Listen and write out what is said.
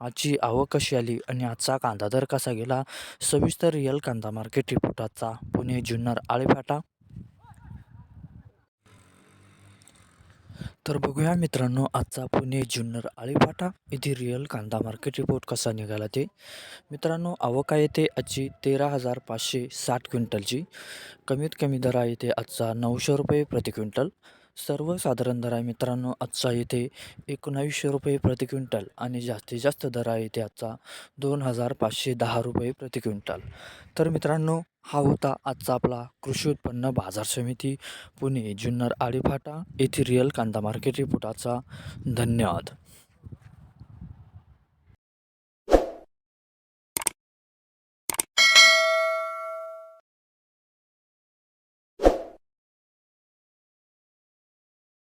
आजची आवक कशी आली आणि आजचा कांदा दर कसा गेला? सविस्तर रिअल कांदा मार्केट रिपोर्ट आजचा. पुणे जुन्नर आळेफाटा. तर बघूया मित्रांनो आजचा पुणे जुन्नर आळेफाटा. येथे रिअल कांदा मार्केट रिपोर्ट कसा निघाला ते? मित्रांनो आवक आहे ते आजची तेरा हजार पाचशे साठ क्विंटलची. कमीत कमी दरा येते आजचा नऊशे रुपये प्रति क्विंटल. सर्वसाधारण दर आहे मित्रांनो आजचा येथे एकोणावीसशे रुपये प्रति क्विंटल आणि जास्तीत जास्त दर आहे ते आजचा दोन हजार पाचशे दहा रुपये प्रति क्विंटल. तर मित्रांनो हा होता आजचा आपला कृषी उत्पन्न बाजार समिती पुणे जुन्नर आळीफाटा येथे रिअल कांदा मार्केट रिपोर्टाचा. धन्यवाद.